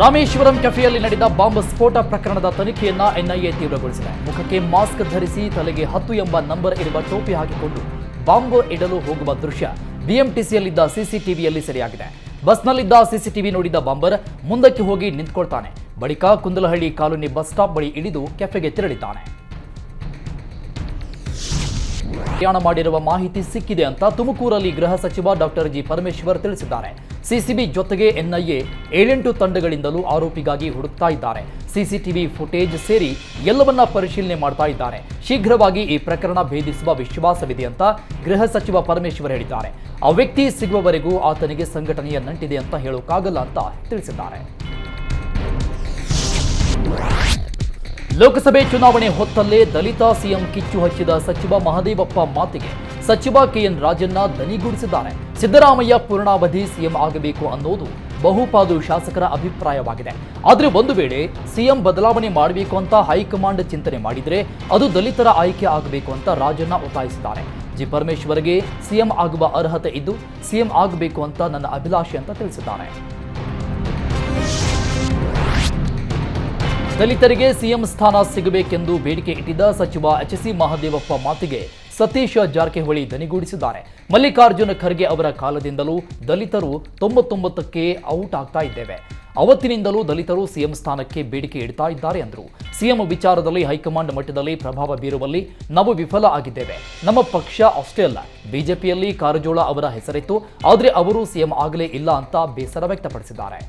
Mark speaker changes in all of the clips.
Speaker 1: ರಾಮೇಶ್ವರಂ ಕೆಫೆಯಲ್ಲಿ ನಡೆದ ಬಾಂಬ್ ಸ್ಫೋಟ ಪ್ರಕರಣದ ತನಿಖೆಯನ್ನ ಎನ್ಐಎ ತೀವ್ರಗೊಳಿಸಿದೆ. ಮುಖಕ್ಕೆ ಮಾಸ್ಕ್ ಧರಿಸಿ ತಲೆಗೆ ಹತ್ತು ಎಂಬ ನಂಬರ್ ಇರುವ ಟೋಪಿ ಹಾಕಿಕೊಂಡು ಬಾಂಬ್ ಇಡಲು ಹೋಗುವ ದೃಶ್ಯ ಬಿಎಂಟಿಸಿಯಲ್ಲಿದ್ದ ಸಿಸಿಟಿವಿಯಲ್ಲಿ ಸೆರೆಯಾಗಿದೆ. ಬಸ್ನಲ್ಲಿದ್ದ ಸಿಸಿಟಿವಿ ನೋಡಿದ ಬಾಂಬರ್ ಮುಂದಕ್ಕೆ ಹೋಗಿ ನಿಂತ್ಕೊಳ್ತಾನೆ. ಬಳಿಕ ಕುಂದಲಹಳ್ಳಿ ಕಾಲೋನಿ ಬಸ್ ಸ್ಟಾಪ್ ಬಳಿ ಇಳಿದು ಕೆಫೆಗೆ ತೆರಳಿದ್ದಾನೆ. ಪ್ರಯಾಣ ಮಾಡಿರುವ ಮಾಹಿತಿ ಸಿಕ್ಕಿದೆ ಅಂತ ತುಮಕೂರಲ್ಲಿ ಗೃಹ ಸಚಿವ ಡಾಕ್ಟರ್ ಜಿ ಪರಮೇಶ್ವರ್ ತಿಳಿಸಿದ್ದಾರೆ. ಸಿಸಿಬಿ ಜೊತೆಗೆ ಎನ್ಐಎ ಏಳೆಂಟು ತಂಡಗಳಿಂದಲೂ ಆರೋಪಿಗಾಗಿ ಹುಡುಕ್ತಾ ಇದ್ದಾರೆ. ಸಿಸಿಟಿವಿ ಫುಟೇಜ್ ಸೇರಿ ಎಲ್ಲವನ್ನ ಪರಿಶೀಲನೆ ಮಾಡ್ತಾ ಇದ್ದಾರೆ. ಶೀಘ್ರವಾಗಿ ಈ ಪ್ರಕರಣ ಭೇದಿಸುವ ವಿಶ್ವಾಸವಿದೆ ಅಂತ ಗೃಹ ಸಚಿವ ಪರಮೇಶ್ವರ್ ಹೇಳಿದ್ದಾರೆ. ಆ ವ್ಯಕ್ತಿ ಸಿಗುವವರೆಗೂ ಆತನಿಗೆ ಸಂಘಟನೆಯ ನಂಟಿದೆ ಅಂತ ಹೇಳೋಕ್ಕಾಗಲ್ಲ ಅಂತ ತಿಳಿಸಿದ್ದಾರೆ. ಲೋಕಸಭೆ ಚುನಾವಣೆ ಹೊತ್ತಲ್ಲೇ ದಲಿತ ಸಿಎಂ ಕಿಚ್ಚು ಹಚ್ಚಿದ ಸಚಿವ ಮಹದೇವಪ್ಪ ಮಾತಿಗೆ ಸಚಿವ ಕೆಎನ್ ರಾಜಣ್ಣ ದನಿಗೂಡಿಸಿದ್ದಾರೆ ಸಿದ್ದರಾಮಯ್ಯ ಪೂರ್ಣಾವಧಿ ಸಿಎಂ ಆಗಬೇಕು ಅನ್ನೋದು ಬಹುಪಾಲು ಶಾಸಕರ ಅಭಿಪ್ರಾಯವಾಗಿದೆ. ಆದರೆ ಒಂದು ವೇಳೆ ಸಿಎಂ ಬದಲಾವಣೆ ಮಾಡಬೇಕು ಅಂತ ಹೈಕಮಾಂಡ್ ಚಿಂತನೆ ಮಾಡಿದರೆ ಅದು ದಲಿತರ ಆಯ್ಕೆ ಆಗಬೇಕು ಅಂತ ರಾಜಣ್ಣ ಒತ್ತಾಯಿಸಿದ್ದಾರೆ. ಜಿ ಪರಮೇಶ್ವರ್ಗೆ ಸಿಎಂ ಆಗುವ ಅರ್ಹತೆ ಇದ್ದು ಸಿಎಂ ಆಗಬೇಕು ಅಂತ ನನ್ನ ಅಭಿಲಾಷೆ ಅಂತ ತಿಳಿಸಿದ್ದಾರೆ. ದಲಿತರಿಗೆ ಸಿಎಂ ಸ್ಥಾನ ಸಿಗಬೇಕೆಂದು ಬೇಡಿಕೆ ಇಟ್ಟಿದ್ದ ಸಚಿವ ಎಚ್ ಸಿ ಮಹಾದೇವಪ್ಪ ಮಾತಿಗೆ ಸತೀಶ್ ಜಾರಕಿಹೊಳಿ ದನಿಗೂಡಿಸಿದ್ದಾರೆ. ಮಲ್ಲಿಕಾರ್ಜುನ ಖರ್ಗೆ ಅವರ ಕಾಲದಿಂದಲೂ ದಲಿತರು ತೊಂಬತ್ತೊಂಬತ್ತಕ್ಕೆ ಔಟ್ ಆಗ್ತಾ ಇದ್ದೇವೆ. ಅವತ್ತಿನಿಂದಲೂ ದಲಿತರು ಸಿಎಂ ಸ್ಥಾನಕ್ಕೆ ಬೇಡಿಕೆ ಇಡ್ತಾ ಇದ್ದಾರೆ ಎಂದರು ಸಿಎಂ ವಿಚಾರದಲ್ಲಿ ಹೈಕಮಾಂಡ್ ಮಟ್ಟದಲ್ಲಿ ಪ್ರಭಾವ ಬೀರುವಲ್ಲಿ ನಾವು ವಿಫಲ ಆಗಿದ್ದೇವೆ. ನಮ್ಮ ಪಕ್ಷ ಅಷ್ಟೇ ಅಲ್ಲ, ಬಿಜೆಪಿಯಲ್ಲಿ ಕಾರಜೋಳ ಅವರ ಹೆಸರಿತ್ತು, ಆದರೆ ಅವರು ಸಿಎಂ ಆಗಲೇ ಇಲ್ಲ ಅಂತ ಬೇಸರ ವ್ಯಕ್ತಪಡಿಸಿದ್ದಾರೆ.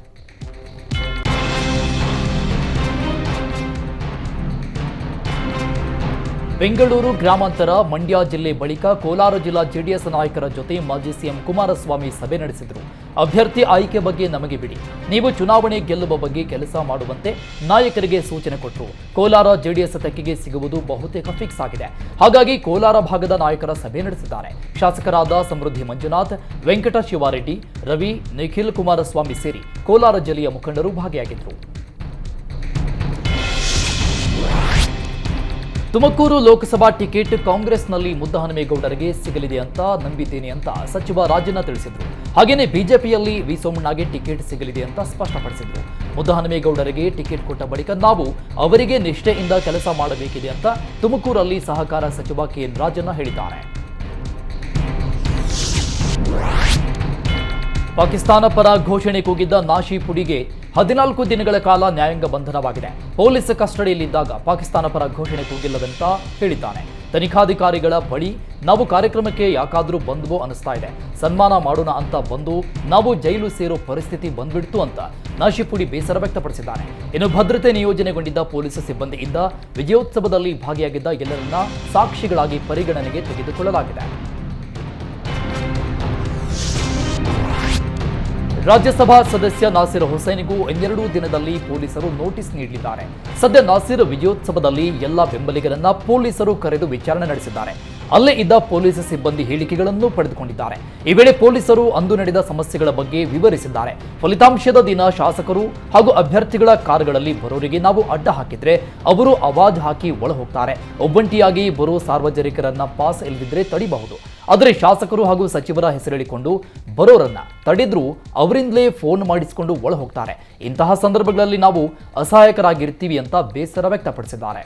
Speaker 1: ಬೆಂಗಳೂರು ಗ್ರಾಮಾಂತರ ಮಂಡ್ಯ ಜಿಲ್ಲೆ ಬಳಿಕ ಕೋಲಾರ ಜಿಲ್ಲಾ ಜೆಡಿಎಸ್ ನಾಯಕರ ಜೊತೆ ಮಾಜಿ ಸಿಎಂ ಕುಮಾರಸ್ವಾಮಿ ಸಭೆ ನಡೆಸಿದರು. ಅಭ್ಯರ್ಥಿ ಆಯ್ಕೆ ಬಗ್ಗೆ ನಮಗೆ ಬಿಡಿ. ನೀವು ಚುನಾವಣೆ ಗೆಲ್ಲುವ ಬಗ್ಗೆ ಕೆಲಸ ಮಾಡುವಂತೆ ನಾಯಕರಿಗೆ ಸೂಚನೆ ಕೊಟ್ಟರು. ಕೋಲಾರ ಜೆಡಿಎಸ್ ತೆಕ್ಕೆಗೆ ಸಿಗುವುದು ಬಹುತೇಕ ಫಿಕ್ಸ್ ಆಗಿದೆ. ಹಾಗಾಗಿ ಕೋಲಾರ ಭಾಗದ ನಾಯಕರ ಸಭೆ ನಡೆಸಿದ್ದಾರೆ. ಶಾಸಕರಾದ ಸಮೃದ್ಧಿ ಮಂಜುನಾಥ್, ವೆಂಕಟ ಶಿವಾರೆಡ್ಡಿ, ರವಿ, ನಿಖಿಲ್ ಕುಮಾರಸ್ವಾಮಿ ಸೇರಿ ಕೋಲಾರ ಜಿಲ್ಲೆಯ ಮುಖಂಡರು ಭಾಗಿಯಾಗಿದ್ದರು. ತುಮಕೂರು ಲೋಕಸಭಾ ಟಿಕೆಟ್ ಕಾಂಗ್ರೆಸ್ನಲ್ಲಿ ಮುದ್ದಹನುಮೇಗೌಡರಿಗೆ ಸಿಗಲಿದೆ ಅಂತ ನಂಬಿದ್ದೇನೆ ಅಂತ ಸಚಿವ ರಾಜಣ್ಣ ತಿಳಿಸಿದರು. ಹಾಗೆಯೇ ಬಿಜೆಪಿಯಲ್ಲಿ ವಿ ಸೋಮಣ್ಣಗೆ ಟಿಕೆಟ್ ಸಿಗಲಿದೆ ಅಂತ ಸ್ಪಷ್ಟಪಡಿಸಿದರು. ಮುದ್ದಹನುಮೇಗೌಡರಿಗೆ ಟಿಕೆಟ್ ಕೊಟ್ಟ ಬಳಿಕ ನಾವು ಅವರಿಗೆ ನಿಷ್ಠೆಯಿಂದ ಕೆಲಸ ಮಾಡಬೇಕಿದೆ ಅಂತ ತುಮಕೂರಲ್ಲಿ ಸಹಕಾರ ಸಚಿವ ಕೆಎನ್ ರಾಜಣ್ಣ ಹೇಳಿದ್ದಾರೆ. ಪಾಕಿಸ್ತಾನ ಪರ ಘೋಷಣೆ ಕೂಗಿದ್ದ ನಾಶಿ ಪುಡಿಗೆ ಹದಿನಾಲ್ಕು ದಿನಗಳ ಕಾಲ ನ್ಯಾಯಾಂಗ ಬಂಧನವಾಗಿದೆ. ಪೊಲೀಸ್ ಕಸ್ಟಡಿಯಲ್ಲಿದ್ದಾಗ ಪಾಕಿಸ್ತಾನ ಪರ ಘೋಷಣೆ ಕೂಗಿಲ್ಲವೆಂತ ಹೇಳಿದ್ದಾನೆ. ತನಿಖಾಧಿಕಾರಿಗಳ ಬಳಿ ನಾವು ಕಾರ್ಯಕ್ರಮಕ್ಕೆ ಯಾಕಾದರೂ ಬಂದ್ವೋ ಅನಿಸ್ತಾ ಇದೆ. ಸನ್ಮಾನ ಮಾಡೋಣ ಅಂತ ಬಂದು ನಾವು ಜೈಲು ಸೇರೋ ಪರಿಸ್ಥಿತಿ ಬಂದ್ಬಿಡ್ತು ಅಂತ ನಾಶಿಪುಡಿ ಬೇಸರ ವ್ಯಕ್ತಪಡಿಸಿದ್ದಾನೆ. ಇನ್ನು ಭದ್ರತೆ ನಿಯೋಜನೆಗೊಂಡಿದ್ದ ಪೊಲೀಸ್ ಸಿಬ್ಬಂದಿಯಿಂದ ವಿಜಯೋತ್ಸವದಲ್ಲಿ ಭಾಗಿಯಾಗಿದ್ದ ಎಲ್ಲರನ್ನ ಸಾಕ್ಷಿಗಳಾಗಿ ಪರಿಗಣನೆಗೆ ತೆಗೆದುಕೊಳ್ಳಲಾಗಿದೆ. ರಾಜ್ಯಸಭಾ ಸದಸ್ಯ ನಾಸಿರ್ ಹುಸೇನ್ಗೂ ಇನ್ನೆರಡು ದಿನದಲ್ಲಿ ಪೊಲೀಸರು ನೋಟಿಸ್ ನೀಡಲಿದ್ದಾರೆ. ಸದ್ಯ ನಾಸಿರ್ ವಿಜಯೋತ್ಸವದಲ್ಲಿ ಎಲ್ಲ ಬೆಂಬಲಿಗರನ್ನ ಪೊಲೀಸರು ಕರೆದು ವಿಚಾರಣೆ ನಡೆಸಿದ್ದಾರೆ. ಅಲ್ಲೇ ಇದ್ದ ಪೊಲೀಸ್ ಸಿಬ್ಬಂದಿ ಹೇಳಿಕೆಗಳನ್ನು ಪಡೆದುಕೊಂಡಿದ್ದಾರೆ. ಈ ವೇಳೆ ಪೊಲೀಸರು ಅಂದು ನಡೆದ ಸಮಸ್ಯೆಗಳ ಬಗ್ಗೆ ವಿವರಿಸಿದ್ದಾರೆ. ಫಲಿತಾಂಶದ ದಿನ ಶಾಸಕರು ಹಾಗೂ ಅಭ್ಯರ್ಥಿಗಳ ಕಾರ್ಗಳಲ್ಲಿ ಬರೋರಿಗೆ ನಾವು ಅಡ್ಡ ಹಾಕಿದ್ರೆ ಅವರು ಅವಾಜ್ ಹಾಕಿ ಒಳ ಹೋಗ್ತಾರೆ ಒಬ್ಬಂಟಿಯಾಗಿ ಬರೋ ಸಾರ್ವಜನಿಕರನ್ನ ಪಾಸ್ ಇಲ್ಲದಿದ್ರೆ ತಡಿಬಹುದು. ಆದರೆ ಶಾಸಕರು ಹಾಗೂ ಸಚಿವರ ಹೆಸರೇಳಿಕೊಂಡು ಬರೋರನ್ನ ತಡೆದ್ರೂ ಅವರಿಂದಲೇ ಫೋನ್ ಮಾಡಿಸಿಕೊಂಡು ಒಳ ಹೋಗ್ತಾರೆ ಇಂತಹ ಸಂದರ್ಭಗಳಲ್ಲಿ ನಾವು ಅಸಹಾಯಕರಾಗಿರ್ತೀವಿ ಅಂತ ಬೇಸರ ವ್ಯಕ್ತಪಡಿಸಿದ್ದಾರೆ.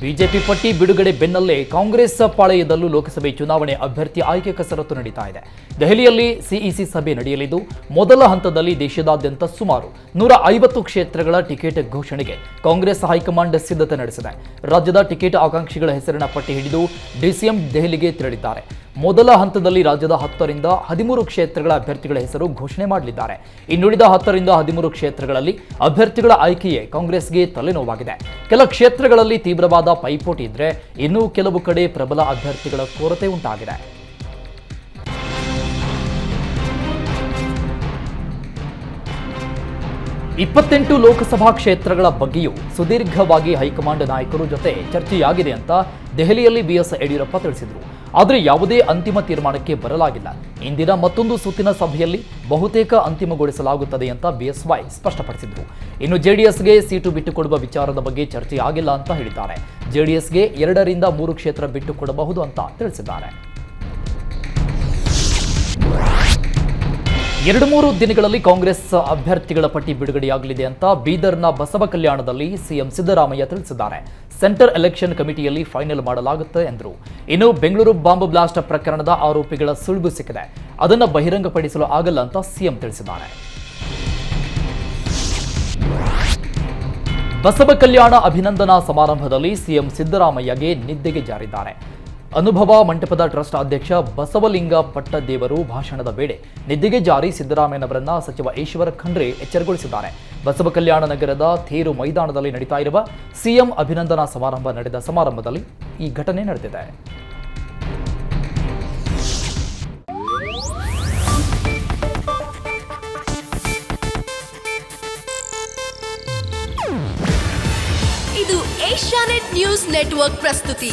Speaker 1: ಬಿಜೆಪಿ ಪಟ್ಟಿ ಬಿಡುಗಡೆ ಬೆನ್ನಲ್ಲೇ ಕಾಂಗ್ರೆಸ್ ಪಾಳೆಯದಲ್ಲೂ ಲೋಕಸಭೆ ಚುನಾವಣೆ ಅಭ್ಯರ್ಥಿ ಆಯ್ಕೆ ಕಸರತ್ತು ನಡೀತಾ ಇದೆ. ದೆಹಲಿಯಲ್ಲಿ ಸಿಇಸಿ ಸಭೆ ನಡೆಯಲಿದ್ದು, ಮೊದಲ ಹಂತದಲ್ಲಿ ದೇಶದಾದ್ಯಂತ ಸುಮಾರು ನೂರ ಐವತ್ತು ಕ್ಷೇತ್ರಗಳ ಟಿಕೆಟ್ ಘೋಷಣೆಗೆ ಕಾಂಗ್ರೆಸ್ ಹೈಕಮಾಂಡ್ ಸಿದ್ಧತೆ ನಡೆಸಿದೆ. ರಾಜ್ಯದ ಟಿಕೆಟ್ ಆಕಾಂಕ್ಷಿಗಳ ಹೆಸರಿನ ಪಟ್ಟಿ ಹಿಡಿದು ಡಿಸಿಎಂ ದೆಹಲಿಗೆ ತೆರಳಿದ್ದಾರೆ. ಮೊದಲ ಹಂತದಲ್ಲಿ ರಾಜ್ಯದ ಹತ್ತರಿಂದ ಹದಿಮೂರು ಕ್ಷೇತ್ರಗಳ ಅಭ್ಯರ್ಥಿಗಳ ಹೆಸರು ಘೋಷಣೆ ಮಾಡಲಿದ್ದಾರೆ. ಇನ್ನುಳಿದ ಹತ್ತರಿಂದ ಹದಿಮೂರು ಕ್ಷೇತ್ರಗಳಲ್ಲಿ ಅಭ್ಯರ್ಥಿಗಳ ಆಯ್ಕೆಯೇ ಕಾಂಗ್ರೆಸ್ಗೆ ತಲೆನೋವಾಗಿದೆ. ಕೆಲ ಕ್ಷೇತ್ರಗಳಲ್ಲಿ ತೀವ್ರವಾದ ಪೈಪೋಟಿ ಇದ್ರೆ ಇನ್ನೂ ಕೆಲವು ಕಡೆ ಪ್ರಬಲ ಅಭ್ಯರ್ಥಿಗಳ ಕೊರತೆ ಉಂಟಾಗಿದೆ. ಇಪ್ಪತ್ತೆಂಟು ಲೋಕಸಭಾ ಕ್ಷೇತ್ರಗಳ ಬಗ್ಗೆಯೂ ಸುದೀರ್ಘವಾಗಿ ಹೈಕಮಾಂಡ್ ನಾಯಕರು ಜೊತೆ ಚರ್ಚೆಯಾಗಿದೆ ಅಂತ ದೆಹಲಿಯಲ್ಲಿ ಬಿಎಸ್ ಯಡಿಯೂರಪ್ಪ ತಿಳಿಸಿದರು. ಆದರೆ ಯಾವುದೇ ಅಂತಿಮ ತೀರ್ಮಾನಕ್ಕೆ ಬರಲಾಗಿಲ್ಲ. ಇಂದಿನ ಮತ್ತೊಂದು ಸುತ್ತಿನ ಸಭೆಯಲ್ಲಿ ಬಹುತೇಕ ಅಂತಿಮಗೊಳಿಸಲಾಗುತ್ತದೆ ಅಂತ ಬಿಎಸ್ವೈ ಸ್ಪಷ್ಟಪಡಿಸಿದರು. ಇನ್ನು ಜೆಡಿಎಸ್ಗೆ ಸೀಟು ಬಿಟ್ಟುಕೊಡುವ ವಿಚಾರದ ಬಗ್ಗೆ ಚರ್ಚೆಯಾಗಿಲ್ಲ ಅಂತ ಹೇಳಿದ್ದಾರೆ. ಜೆಡಿಎಸ್ಗೆ ಎರಡರಿಂದ ಮೂರು ಕ್ಷೇತ್ರ ಬಿಟ್ಟುಕೊಡಬಹುದು ಅಂತ ತಿಳಿಸಿದ್ದಾರೆ. ಎರಡು ಮೂರು ದಿನಗಳಲ್ಲಿ ಕಾಂಗ್ರೆಸ್ ಅಭ್ಯರ್ಥಿಗಳ ಪಟ್ಟಿ ಬಿಡುಗಡೆಯಾಗಲಿದೆ ಅಂತ ಬೀದರ್ನ ಬಸವ ಕಲ್ಯಾಣದಲ್ಲಿ ಸಿಎಂ ಸಿದ್ದರಾಮಯ್ಯ ತಿಳಿಸಿದ್ದಾರೆ. ಸೆಂಟರ್ ಎಲೆಕ್ಷನ್ ಕಮಿಟಿಯಲ್ಲಿ ಫೈನಲ್ ಮಾಡಲಾಗುತ್ತೆ ಎಂದರು. ಇನ್ನು ಬೆಂಗಳೂರು ಬಾಂಬ್ ಬ್ಲಾಸ್ಟ್ ಪ್ರಕರಣದ ಆರೋಪಿಗಳ ಸುಳ್ಳು ಸಿಕ್ಕಿದೆ. ಅದನ್ನು ಬಹಿರಂಗಪಡಿಸಲು ಆಗಲ್ಲ ಅಂತ ಸಿಎಂ ತಿಳಿಸಿದ್ದಾರೆ. ಬಸವ ಕಲ್ಯಾಣ ಅಭಿನಂದನಾ ಸಮಾರಂಭದಲ್ಲಿ ಸಿಎಂ ಸಿದ್ದರಾಮಯ್ಯಗೆ ನಿದ್ದೆಗೆ ಜಾರಿದ್ದಾರೆ. ಅನುಭವ ಮಂಟಪದ ಟ್ರಸ್ಟ್ ಅಧ್ಯಕ್ಷ ಬಸವಲಿಂಗ ಪಟ್ಟದೇವರು ಭಾಷಣದ ವೇಳೆ ನಿದ್ದೆಗೆ ಜಾರಿ ಸಿದ್ದರಾಮಯ್ಯನವರನ್ನ ಸಚಿವ ಈಶ್ವರ ಖಂಡ್ರೆ ಎಚ್ಚರಗೊಳಿಸಿದ್ದಾರೆ. ಬಸವ ಕಲ್ಯಾಣ ನಗರದ ತೇರು ಮೈದಾನದಲ್ಲಿ ನಡೀತಾ ಇರುವ ಸಿಎಂ ಅಭಿನಂದನಾ ಸಮಾರಂಭ ನಡೆದ ಸಮಾರಂಭದಲ್ಲಿ ಈ ಘಟನೆ ನಡೆದಿದೆ.
Speaker 2: ಇದು ಏಷ್ಯಾನೆಟ್ ನ್ಯೂಸ್ ನೆಟ್ವರ್ಕ್ ಪ್ರಸ್ತುತಿ.